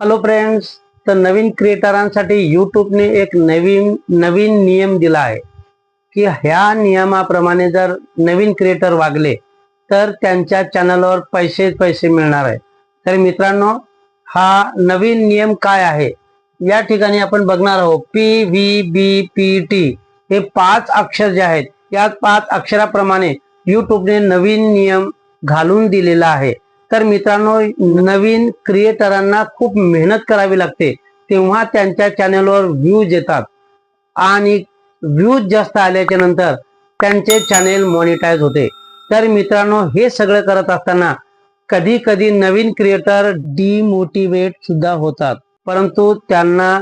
Hello friends तर नवीन क्रिएटरांसाठी युट्यूबने एक नवीन नवीन नियम दिला आहे की ह्या नियमाप्रमाणे जर नवीन क्रिएटर वागले तर त्यांच्या चॅनलवर पैसे पैसे मिळणार आहे. तर मित्रांनो हा नवीन नियम काय आहे? या ठिकाणी आपण बघणार आहोत. P V B P T हे पाच अक्षर जे आहेत या पाच अक्षराप्रमाणे युट्यूबने नवीन नियम घालून दिलेला आहे. तर मित्रांनो नवीन क्रिएटरांना खूप मेहनत करावी लागते. तेव्हा त्यांच्या चॅनलवर व्ह्यूज येतात. आणि व्ह्यूज जास्त आल्याच्यानंतर त्यांचे चॅनेल मॉनिटाईज होते. तर मित्रांनो हे सगळं करत असताना कधी कधी नवीन क्रिएटर डिमोटिवेट सुद्धा होतात. परंतु त्यांना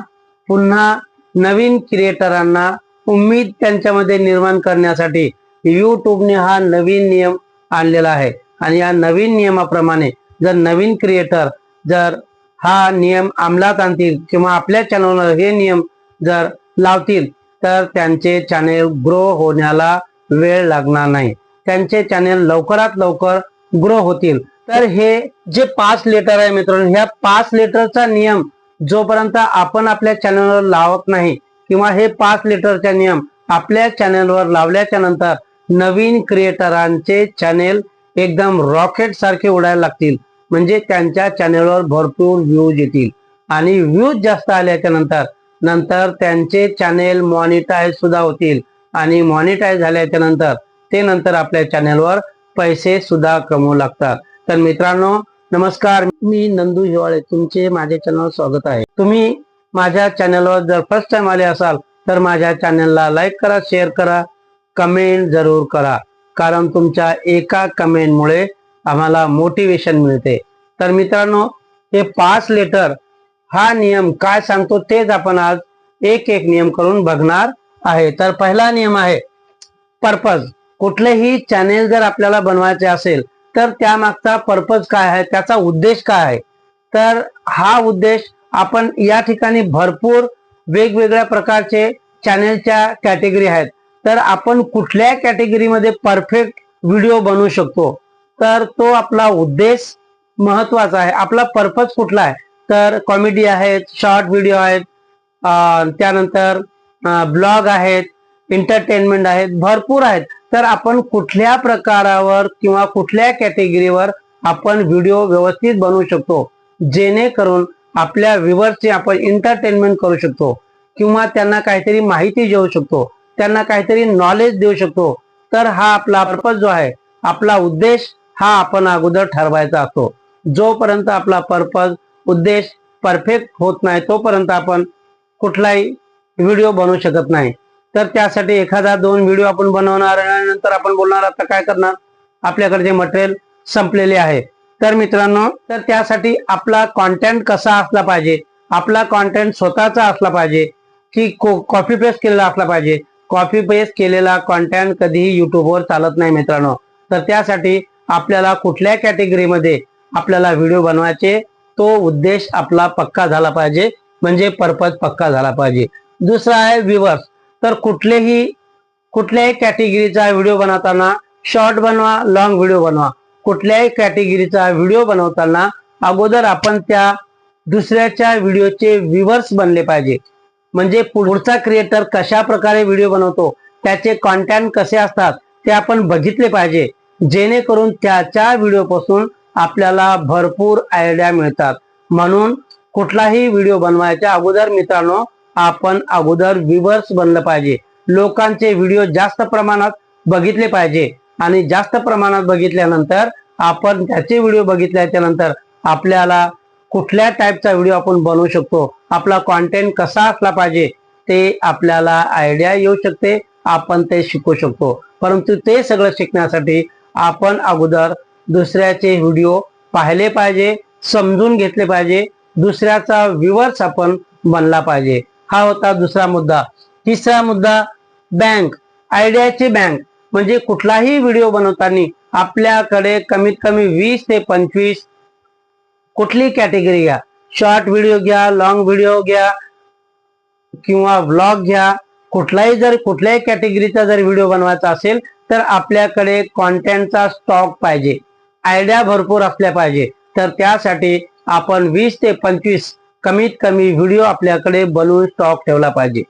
पुन्हा नवीन क्रिएटरांना उम्मीद त्यांच्यामध्ये निर्माण करण्यासाठी युट्यूबने हा नवीन नियम आणलेला आहे. आणि या नवीन नियमाप्रमाणे जर नवीन क्रिएटर जर हा नियम अंमलात आणतील किंवा आपल्या चॅनलवर हे नियम जर लावतील तर त्यांचे चॅनेल ग्रो होण्याला वेळ लागणार नाही. त्यांचे चॅनेल लवकरात लवकर ग्रो होतील. तर हे जे पाच लेटर आहे मित्रांनो ह्या पाच लेटरचा नियम जोपर्यंत आपण आपल्या चॅनलवर लावत नाही किंवा हे पाच लेटरचा नियम आपल्या चॅनलवर लावल्याच्या नंतर नवीन क्रिएटरांचे चॅनेल एकदम रॉकेट सारखे उडायला लागतील. म्हणजे त्यांच्या चॅनेलवर भरपूर व्ह्यूज येतील. आणि व्ह्यूज जास्त आल्याच्यानंतर नंतर त्यांचे चॅनेल मॉनिटाईज सुद्धा होतील. आणि मॉनिटाईज झाल्याच्यानंतर ते नंतर आपल्या चॅनेलवर पैसे सुद्धा कमवू लागतात. तर मित्रांनो नमस्कार. मी नंदू हिवाळे. तुमचे माझ्या चॅनलवर स्वागत आहे. तुम्ही माझ्या चॅनलवर जर फर्स्ट टाइम आले असाल तर माझ्या चॅनलला लाईक करा शेअर करा कमेंट जरूर करा. कारण तुमच्या एका कमेंटमुळे आम्हाला मोटिवेशन मिळते. तर मित्रांनो हे पाच लेटर हा नियम काय सांगतो तेच आपण आज एक एक नियम करून बघणार आहे. तर पहिला नियम आहे पर्पज कुठलेही चॅनेल जर आपल्याला बनवायचे असेल तर त्यामागचा पर्पज काय आहे त्याचा उद्देश काय आहे? तर हा उद्देश आपण या ठिकाणी भरपूर वेगवेगळ्या प्रकारचे चॅनेलच्या कॅटेगरी आहेत. तर आपण कुठल्या कॅटेगरीमध्ये परफेक्ट व्हिडिओ बनवू शकतो. तर तो आपला उद्देश महत्त्वाचा आहे. आपला पर्पज कुठला आहे? तर कॉमेडी आहेत शॉर्ट व्हिडिओ आहेत त्यानंतर ब्लॉग आहेत एंटरटेनमेंट आहेत भरपूर आहेत. तर आपण कुठल्या प्रकारावर किंवा कुठल्या कॅटेगरीवर आपण व्हिडिओ व्यवस्थित बनवू शकतो? जेणेकरून आपल्या व्ह्युअर्सची आपण एंटरटेनमेंट करू शकतो. किंवा त्यांना काहीतरी माहिती देऊ शकतो. त्यांना काहीतरी नॉलेज देऊ शकतो. तर हा आपला पर्पज जो आहे आपला उद्देश हा आपण अगोदर ठरवायचा असतो. जोपर्यंत आपला पर्पज उद्देश परफेक्ट होत नाही तोपर्यंत आपण कुठलाही व्हिडिओ बनवू शकत नाही. तर त्यासाठी एखादा दोन व्हिडिओ आपण बनवणार नंतर आपण बोलणार आता काय करणार? आपल्याकडे मटेरियल संपलेले आहे. तर मित्रांनो तर त्यासाठी आपला कॉन्टेंट कसा असला पाहिजे? आपला कॉन्टेंट स्वतःचा असला पाहिजे? की कॉपी पेस्ट केलेला असला पाहिजे? कॉपी पेस्ट केलेला कॉन्टेंट कधीही युट्यूबवर चालत नाही मित्रांनो. तर त्यासाठी आपल्याला कुठल्या कॅटेगरीमध्ये आपल्याला व्हिडिओ बनवायचे तो उद्देश आपला पक्का झाला पाहिजे. म्हणजे पर्पज पक्का झाला पाहिजे. दुसरा आहे व्ह्युअर्स तर कुठलेही कुठल्याही कॅटेगरीचा व्हिडिओ बनवताना शॉर्ट बनवा लॉंग व्हिडिओ बनवा. कुठल्याही कॅटेगरीचा व्हिडिओ बनवताना अगोदर आपण त्या दुसऱ्याच्या व्हिडिओचे व्ह्युअर्स बनले पाहिजे. म्हणजे पुढचा क्रिएटर कशा प्रकारे व्हिडिओ बनवतो त्याचे कॉन्टेंट कसे असतात ते आपण बघितले पाहिजे. जेणेकरून त्याच्या व्हिडिओपासून आपल्याला भरपूर आयडिया मिळतात. म्हणून कुठलाही व्हिडिओ बनवायच्या अगोदर मित्रांनो आपण अगोदर व्ह्युअर्स बनलं पाहिजे. लोकांचे व्हिडिओ जास्त प्रमाणात बघितले पाहिजे. आणि जास्त प्रमाणात बघितल्यानंतर आपण त्याचे व्हिडिओ बघितल्याच्या नंतर आपल्याला कुठल्या टाईपचा व्हिडिओ आपण बनवू शकतो आपला कॉन्टेंट कसा असला पाहिजे ते आपल्याला आयडिया येऊ शकते आपण ते शिकू शकतो. परंतु ते सगळं शिकण्यासाठी आपण अगोदर दुसऱ्याचे व्हिडिओ पाहिले पाहिजे समजून घेतले पाहिजे दुसऱ्याचा व्ह्युअर्स आपण बनला पाहिजे. हा होता दुसरा मुद्दा. तिसरा मुद्दा बँक आयडियाची बँक म्हणजे कुठलाही व्हिडिओ बनवताना आपल्याकडे कमीत कमी वीस ते पंचवीस कुठली कॅटेगरी घ्या? शॉर्ट व्हिडिओ घ्या लॉंग व्हिडिओ घ्या किंवा ब्लॉग घ्या. कुठलाही जर कुठल्याही कॅटेगरीचा जर व्हिडिओ बनवायचा असेल तर आपल्याकडे कॉन्टेंटचा स्टॉक पाहिजे. आयडिया भरपूर असल्या पाहिजे. तर त्यासाठी आपण वीस ते पंचवीस कमीत कमी व्हिडिओ आपल्याकडे बनवून स्टॉक ठेवला पाहिजे.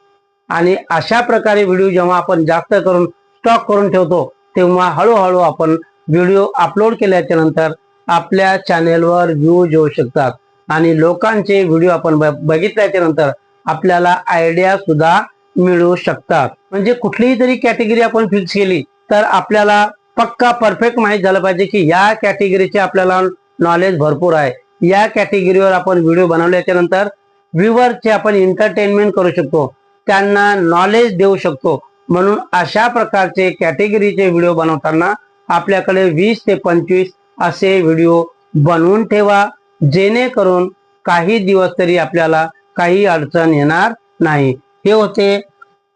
आणि अशा प्रकारे व्हिडिओ जेव्हा आपण जास्त करून स्टॉक करून ठेवतो तेव्हा हळूहळू आपण व्हिडिओ अपलोड केल्याच्यानंतर आपल्या चॅनेलवर व्ह्यूज येऊ शकतात. आणि लोकांचे व्हिडिओ आपण बघितल्याच्या नंतर आपल्याला आयडिया सुद्धा मिळू शकतात. म्हणजे कुठलीही तरी कॅटेगरी आपण फिक्स केली तर आपल्याला पक्का परफेक्ट माहीत झालं पाहिजे की या कॅटेगरीचे आपल्याला नॉलेज भरपूर आहे. या कॅटेगरीवर आपण व्हिडिओ बनवल्याच्या नंतर व्ह्युअरचे आपण एंटरटेनमेंट करू शकतो. त्यांना नॉलेज देऊ शकतो. म्हणून अशा प्रकारचे कॅटेगरीचे व्हिडिओ बनवताना आपल्याकडे वीस ते पंचवीस असे व्हिडिओ बनवून ठेवा जेणेकरून काही दिवस तरी आपल्याला काही अडचण येणार नाही. हे होते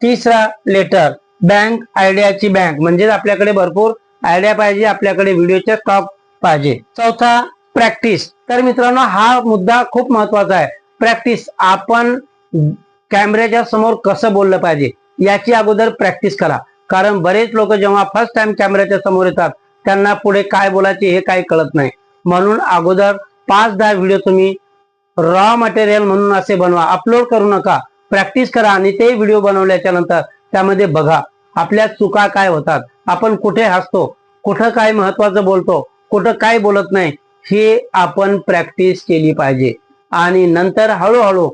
तिसरा लेटर बँक आयडियाची बँक म्हणजेच आपल्याकडे भरपूर आयडिया पाहिजे आपल्याकडे व्हिडिओचे स्टॉक पाहिजे. चौथा प्रॅक्टिस तर मित्रांनो हा मुद्दा खूप महत्त्वाचा आहे. प्रॅक्टिस आपण कॅमेऱ्याच्या समोर कसं बोललं पाहिजे याची अगोदर प्रॅक्टिस करा. कारण बरेच लोक जेव्हा फर्स्ट टाइम कॅमेऱ्याच्या समोर येतात त्यांना पुढे काय बोलायचे हे काही कळत नाही. म्हणून अगोदर पाच दहा व्हिडिओ तुम्ही रॉ मटेरियल म्हणून असे बनवा. अपलोड करू नका. प्रॅक्टिस करा आणि ते व्हिडिओ बनवल्याच्या नंतर त्यामध्ये बघा आपल्या चुका काय होतात. आपण कुठे हसतो? कुठं काय महत्वाचं बोलतो? कुठं काय बोलत नाही? हे आपण प्रॅक्टिस केली पाहिजे. आणि नंतर हळूहळू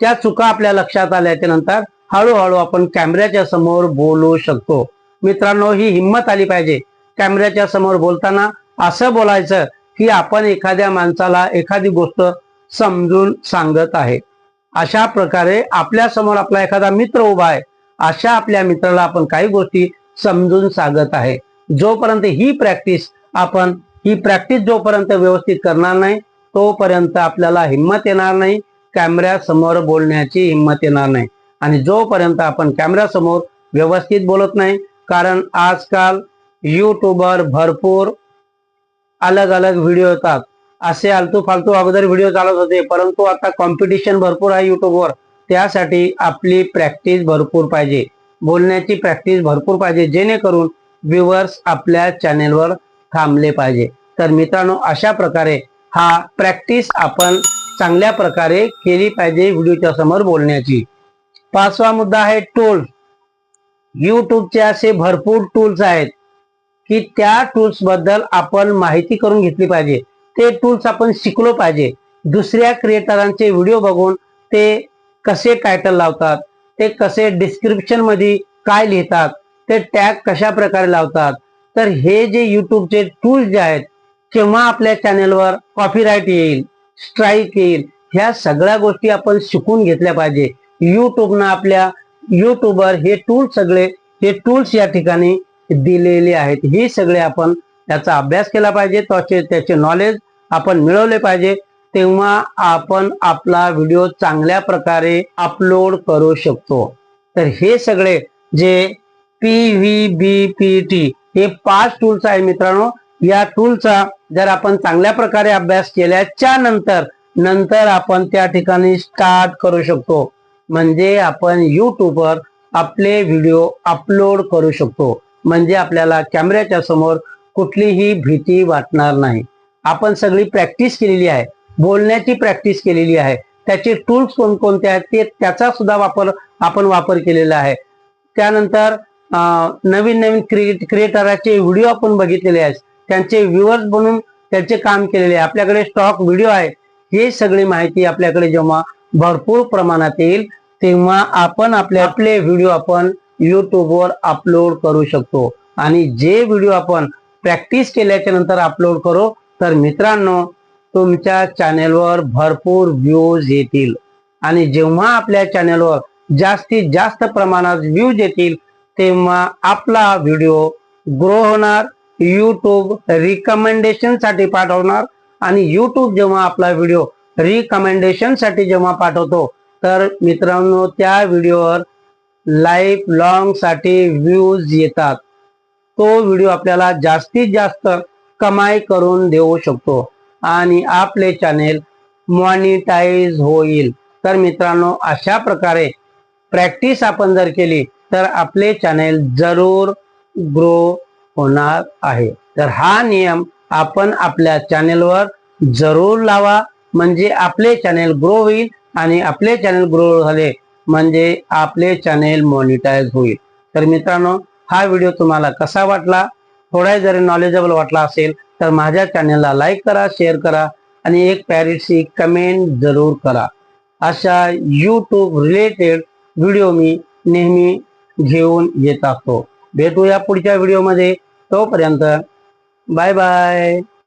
त्या चुका आपल्या लक्षात आल्याच्यानंतर हळूहळू आपण कॅमेऱ्याच्या समोर बोलू शकतो. मित्रांनो ही हिंमत आली पाहिजे. कॅमेऱ्याच्या समोर बोलताना असं बोलायचं की आपण एखाद्या माणसाला एखादी गोष्ट समजून सांगत आहे. अशा प्रकारे आपल्यासमोर आपला एखादा मित्र उभा आहे अशा आपल्या मित्राला आपण काही गोष्टी समजून सांगत आहे. जोपर्यंत ही प्रॅक्टिस आपण ही प्रॅक्टिस जोपर्यंत व्यवस्थित करणार नाही तोपर्यंत आपल्याला हिंमत येणार नाही कॅमेऱ्यासमोर बोलण्याची हिंमत येणार नाही. आणि जोपर्यंत आपण कॅमेऱ्यासमोर व्यवस्थित बोलत नाही कारण आजकाल युट्यूबर भरपूर अलग अलग व्हिडिओ येतात. असे आलतू फालतू अगोदर व्हिडिओ चालत होते. परंतु आता कॉम्पिटिशन भरपूर आहे युट्यूबवर त्यासाठी आपली प्रॅक्टिस भरपूर पाहिजे. बोलण्याची प्रॅक्टिस भरपूर पाहिजे. जेणेकरून व्ह्युअर्स आपल्या चॅनेलवर थांबले पाहिजे. तर मित्रांनो अशा प्रकारे हा प्रॅक्टिस आपण चांगल्या प्रकारे केली पाहिजे व्हिडिओच्या समोर बोलण्याची. पाचवा मुद्दा आहे टूल्स युट्यूबचे असे भरपूर टूल्स आहेत. की त्या टूल्सबद्दल आपण माहिती करून घेतली पाहिजे. ते टूल्स आपण शिकलो पाहिजे. दुसऱ्या क्रिएटरांचे व्हिडिओ बघून ते कसे टायटल लावतात ते कसे डिस्क्रिप्शनमध्ये काय लिहितात ते टॅग कशा प्रकारे लावतात. तर हे जे युट्यूबचे टूल्स जे आहेत केव्हा आपल्या चॅनेलवर कॉपीराईट येईल स्ट्राईक येईल ह्या सगळ्या गोष्टी आपण शिकून घेतल्या पाहिजे. युट्यूबनं आपल्या युट्यूबर हे टूल्स सगळे हे टूल्स या ठिकाणी दिलेले आहेत. हे सगळे आपण त्याचा अभ्यास केला पाहिजे. त्याचे त्याचे नॉलेज आपण मिळवले पाहिजे. तेव्हा आपण आपला व्हिडिओ चांगल्या प्रकारे अपलोड करू शकतो. तर हे सगळे जे P V B P T हे पाच टूल्स आहे मित्रांनो. या टूलचा जर आपण चांगल्या प्रकारे अभ्यास केल्याच्यानंतर नंतर आपण त्या ठिकाणी स्टार्ट करू शकतो. म्हणजे आपण युट्यूबवर आपले व्हिडिओ अपलोड करू शकतो. म्हणजे आपल्याला कॅमेऱ्याच्या समोर कुठलीही भीती वाटणार नाही. आपण सगळी प्रॅक्टिस केलेली आहे. बोलण्याची प्रॅक्टिस केलेली आहे. त्याचे टूल्स कोणकोणते आहेत ते त्याचा सुद्धा वापर आपण वापर केलेला आहे. त्यानंतर नवीन नवीन क्रिएट क्रिएटराचे व्हिडिओ आपण बघितलेले आहेत. त्यांचे व्ह्युअर्स बनून त्याचे काम केलेले आहे. आपल्याकडे स्टॉक व्हिडिओ आहे. हे सगळी माहिती आपल्याकडे जेव्हा भरपूर प्रमाणात येईल तेव्हा आपण आपले आपले व्हिडिओ आपण युट्यूबवर अपलोड करू शकतो. आणि जे व्हिडिओ आपण प्रॅक्टिस केल्याच्यानंतर अपलोड करू तर मित्रांनो तुमच्या चॅनेलवर भरपूर व्ह्यूज येतील. आणि जेव्हा आपल्या चॅनेलवर जास्तीत जास्त प्रमाणात व्ह्यूज येतील तेव्हा आपला व्हिडिओ ग्रो होणार यूट्यूब रिकमेंडेशनसाठी पाठवणार. आणि यूट्यूब जेव्हा आपला व्हिडिओ रिकमेंडेशनसाठी जेव्हा पाठवतो तर मित्रांनो त्या व्हिडिओवर लाईफ लॉंगसाठी व्ह्यूज येतात. तो व्हिडिओ आपल्याला जास्तीत जास्त कमाई करून देऊ शकतो आणि आपले चॅनेल मॉनिटाईज होईल. तर मित्रांनो अशा प्रकारे प्रॅक्टिस आपण जर केली तर आपले चॅनेल जरूर ग्रो होणार आहे. तर हा नियम आपण आपल्या चॅनेलवर जरूर लावा. म्हणजे आपले चॅनेल ग्रो होईल आणि आपले चॅनेल ग्रो झाले म्हणजे आपले चॅनेल मॉनिटाईज होईल. तर मित्रांनो हा व्हिडिओ तुम्हाला कसा वाटला? थोडा जरी नॉलेजेबल वाटला असेल तर माझ्या चॅनेलला लाईक करा शेअर करा आणि एक पॅरिटशी कमेंट जरूर करा. अशा यूट्यूब रिलेटेड व्हिडिओ मी नेहमी घेऊन येत असतो. भेटूया पुढच्या व्हिडिओमध्ये तोपर्यंत बाय बाय